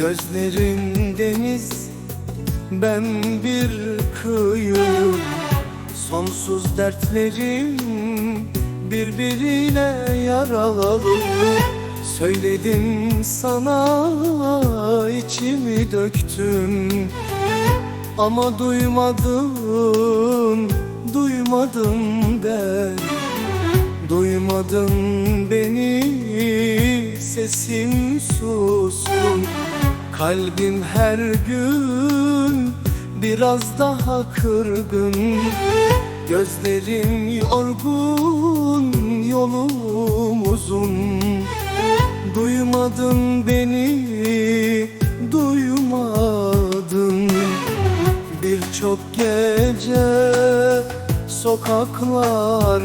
Gözlerin deniz Ben bir kıyı Sonsuz dertlerim Birbiriyle yaralı. Söyledim sana içimi döktüm. Ama duymadın, duymadın ben. Duymadın beni, sesim suskun Kalbim her gün biraz daha kırgın. Gözlerim yorgun, yolum uzun. Duymadın beni, duymadın. Birçok gece sokaklarda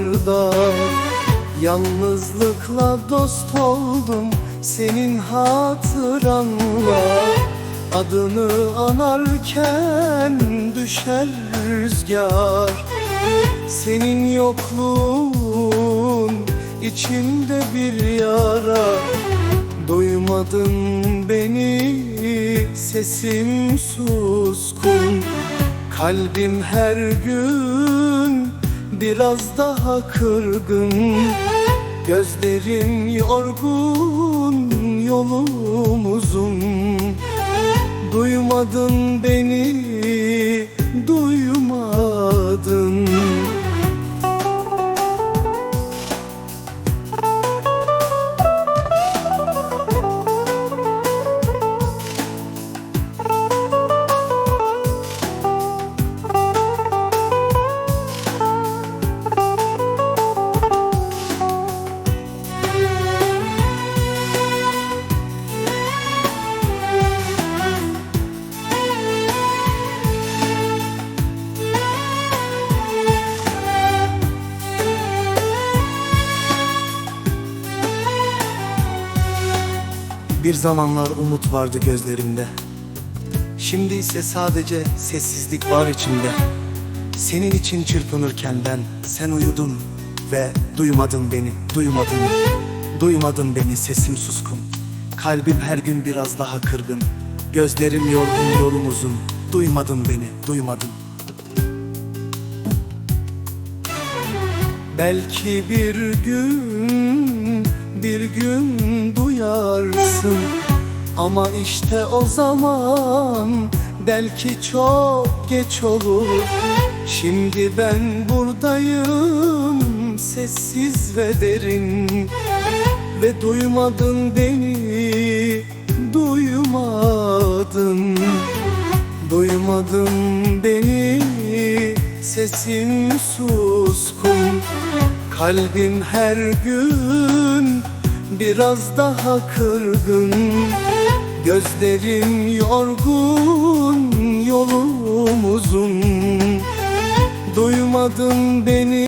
Yalnızlıkla dost oldum senin hatıranla Adını anarken düşer rüzgar. Senin yokluğun içimde bir yara. Duymadın beni sesim suskun. Kalbim her gün biraz daha kırgın Gözlerim yorgun yolum uzun. Duymadın beni duymadın Bir zamanlar umut vardı gözlerimde. Şimdi ise sadece sessizlik var içimde. Senin için çırpınırken ben Sen uyudun ve duymadın beni Duymadın, duymadın beni sesim suskun. Kalbim her gün biraz daha kırgın. Gözlerim yorgun yolum uzun. Duymadın beni, duymadın. Belki bir gün, bir gün duyarsın. Ama işte o zaman belki çok geç olur. Şimdi ben buradayım sessiz ve derin. Ve duymadın beni, duymadın. Duymadın beni Sesim suskun. Kalbim her gün Biraz daha kırgın. Gözlerim yorgun Yolum uzun. Duymadın beni